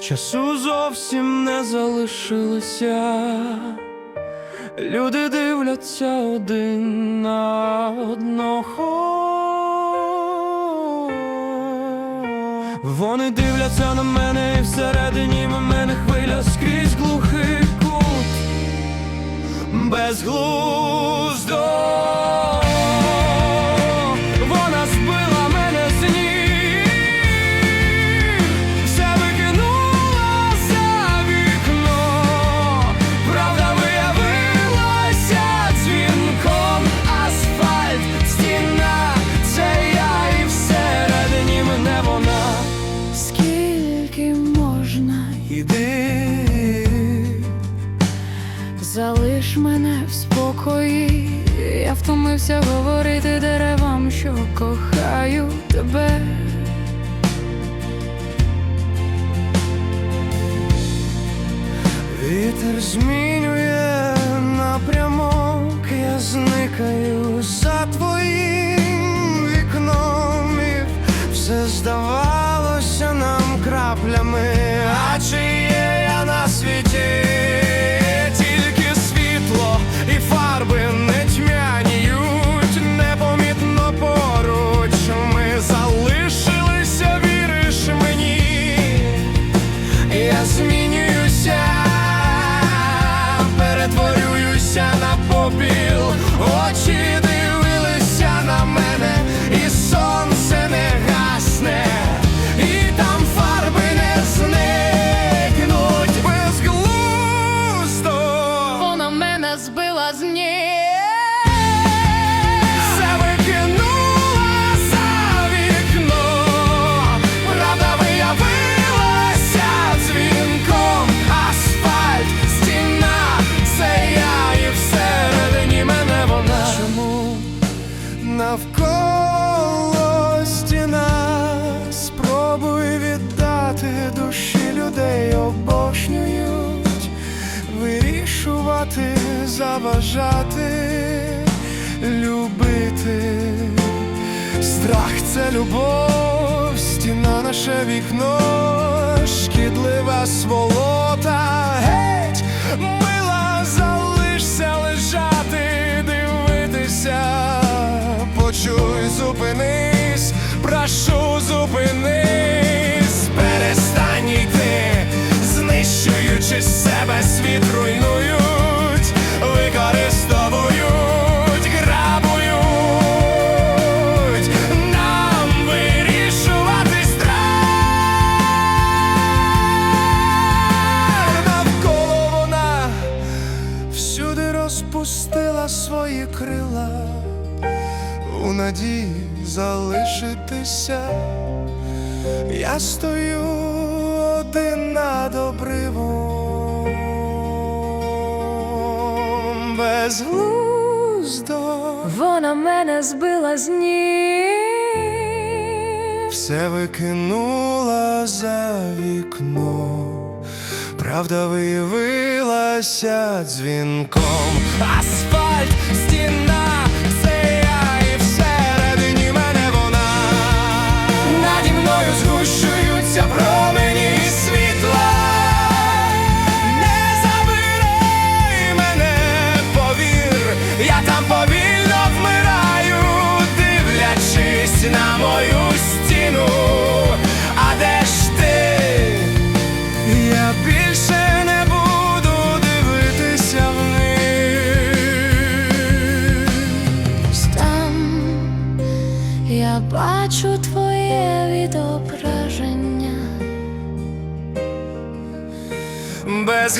Часу зовсім не залишилося. Люди дивляться один на одного. Вони дивляться на мене і всередині мене хвиля скрізь глухий кут безглуздо. Мене в спокої. Я втомився говорити деревам, що кохаю тебе. Вітер змінює напрямок, я зникаю за твоїм вікном і все здавалося нам краплями, перетворююся на попіл, очі Страх це любов, стіна наше вікно, шкідлива сволота. Геть, мила, залишся лежати, дивитися. Почуй, зупинись, прошу, зупинись, перестань йти, знищуючи себе, світ надії залишитися. Я стою один над обривом безглуздо. Вона мене збила з ніг. Все викинула за вікно, правда виявилася дзвінком. Асфальт, лізь на мою стіну, а де ж ти? Я більше не буду дивитися вниз Там я бачу твоє відображення. Без